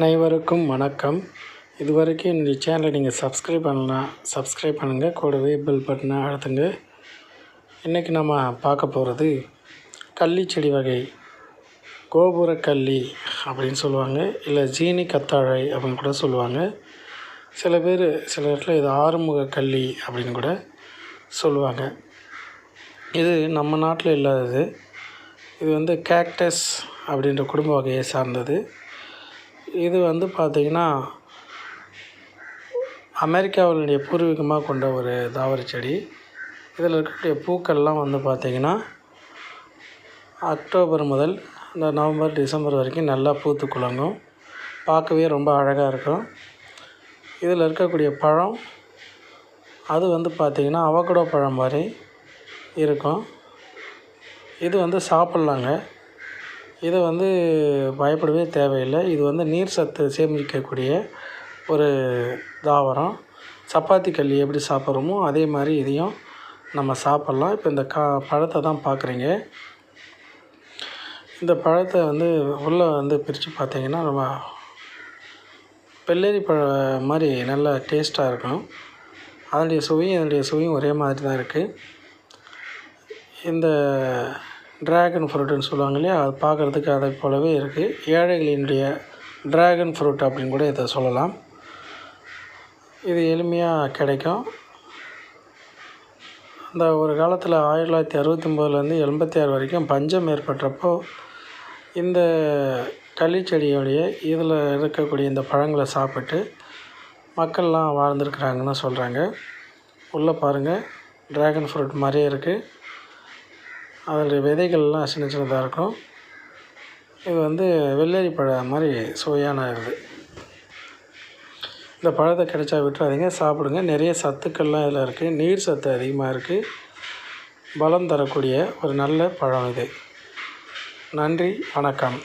அனைவருக்கும் வணக்கம். இது வரைக்கும் என்னுடைய சேனலை நீங்கள் சப்ஸ்கிரைப் பண்ணலாம் சப்ஸ்கிரைப் பண்ணுங்கள் கூடவே பெல் பட்டனை அழுத்துங்க. இன்றைக்கி நம்ம பார்க்க போகிறது கள்ளி செடி வகை கோபுர கள்ளி அப்படின்னு சொல்லுவாங்க. இல்லை ஜீனி கத்தாழை அப்படின்னு கூட சொல்லுவாங்க. சில பேர் சில இடத்துல இது ஆறுமுக கள்ளி அப்படின்னு கூட சொல்லுவாங்க. இது நம்ம நாட்டில் இல்லாதது. இது வந்து கேக்டஸ் அப்படின்ற குடும்ப வகையை சார்ந்தது. இது வந்து பார்த்திங்கன்னா அமெரிக்காவினுடைய பூர்வீகமாக கொண்ட ஒரு தாவர செடி. இதில் இருக்கக்கூடிய பூக்கள்லாம் வந்து பார்த்திங்கன்னா அக்டோபர் முதல் இந்த நவம்பர் டிசம்பர் வரைக்கும் நல்லா பூத்து குலுங்கும். பார்க்கவே ரொம்ப அழகாக இருக்கும். இதில் இருக்கக்கூடிய பழம் அது வந்து பார்த்திங்கன்னா அவகடோ பழம் மாதிரி இருக்கும். இது வந்து சாப்பிட்லாங்க. இதை வந்து பயப்படவே தேவையில்லை. இது வந்து நீர் சத்து சேமிக்கக்கூடிய ஒரு தாவரம். சப்பாத்தி கள்ளி எப்படி சாப்பிட்றோமோ அதே மாதிரி இதையும் நம்ம சாப்பிட்லாம். இப்போ இந்த கா பழத்தை தான் பார்க்குறீங்க. இந்த பழத்தை வந்து உள்ளே வந்து பிரித்து பார்த்தீங்கன்னா நம்ம வெள்ளரி பழம் மாதிரி நல்லா டேஸ்ட்டாக இருக்கும். அதனுடைய சுவையும் இதனுடைய சுவையும் ஒரே மாதிரி தான் இருக்குது. இந்த ட்ராகன் ஃப்ரூட்டுன்னு சொல்லுவாங்க இல்லையா? அது பார்க்குறதுக்கு அதை போலவே இருக்குது ஏழைகளினுடைய ட்ராகன் ஃப்ரூட் அப்படின்னு கூட இதை சொல்லலாம். இது எளிமையாக கிடைக்கும். அந்த ஒரு காலத்தில் ஆயிரத்தி தொள்ளாயிரத்தி அறுபத்தொம்போதுலேருந்து எண்பத்தி ஆறு வரைக்கும் பஞ்சம் ஏற்பட்டப்போ இந்த களிச்செடியோடைய இதில் இருக்கக்கூடிய இந்த பழங்களை சாப்பிட்டு மக்கள்லாம் வாழ்ந்துருக்குறாங்கன்னு சொல்கிறாங்க உள்ளே பாருங்கள் ட்ராகன் ஃப்ரூட் மாதிரியே இருக்குது அதனுடைய விதைகள்லாம் சின்ன சின்னதாக இருக்கும். இது வந்து வெள்ளரி பழம் மாதிரி சுவையான இது. இந்த பழத்தை கிடைச்சா விட்டுறாதீங்க சாப்பிடுங்க. நிறைய சத்துக்கள்லாம் இதில் இருக்குது நீர் சத்து அதிகமாக இருக்குது பலம் தரக்கூடிய ஒரு நல்ல பழம் இது. நன்றி வணக்கம்.